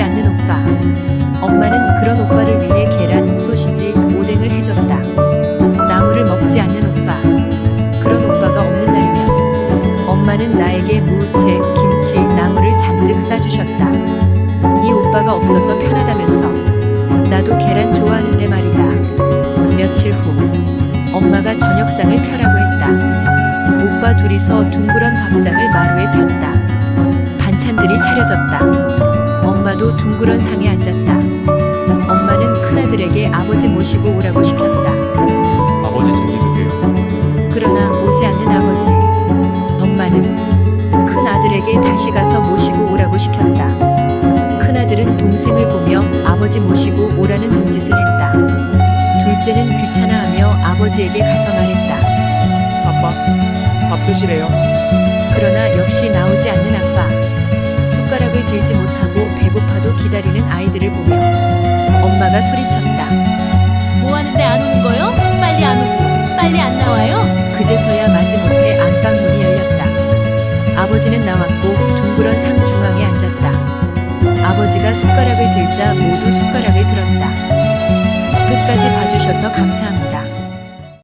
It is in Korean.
오빠. 엄마는 그런 오빠를 위해 계란, 소시지, 오뎅을 해줬다. 나물을 먹지 않는 오빠. 그런 오빠가 없는 날이면 엄마는 나에게 무채, 김치, 나물을 잔뜩 싸주셨다. 이 오빠가 없어서 편하다면서 나도 계란 좋아하는데 말이다. 며칠 후 엄마가 저녁상을 펴라고 했다. 오빠 둘이서 둥그런 밥상을 마루에 폈다. 반찬들이 차려졌다. 엄마도 둥그런 상에 앉았다. 엄마는 큰아들에게 아버지 모시고 오라고 시켰다. 아버지 진지 드세요. 그러나 오지 않는 아버지. 엄마는 큰 아들에게 다시 가서 모시고 오라고 시켰다. 큰 아들은 동생을 보며 아버지 모시고 오라는 눈짓을 했다. 둘째는 귀찮아하며 아버지에게 가서 말했다. 아빠, 밥 드시래요. 그러나 역시 나오지 않는 아빠. 배고파도 기다리는 아이들을 보며 엄마가 소리쳤다. 뭐 하는데 안 오는 거요? 빨리 안 오고 빨리 안 나와요? 그제서야 마지못해 안방 문이 열렸다. 아버지는 나왔고 둥그런 상 중앙에 앉았다. 아버지가 숟가락을 들자 모두 숟가락을 들었다. 끝까지 봐주셔서 감사합니다.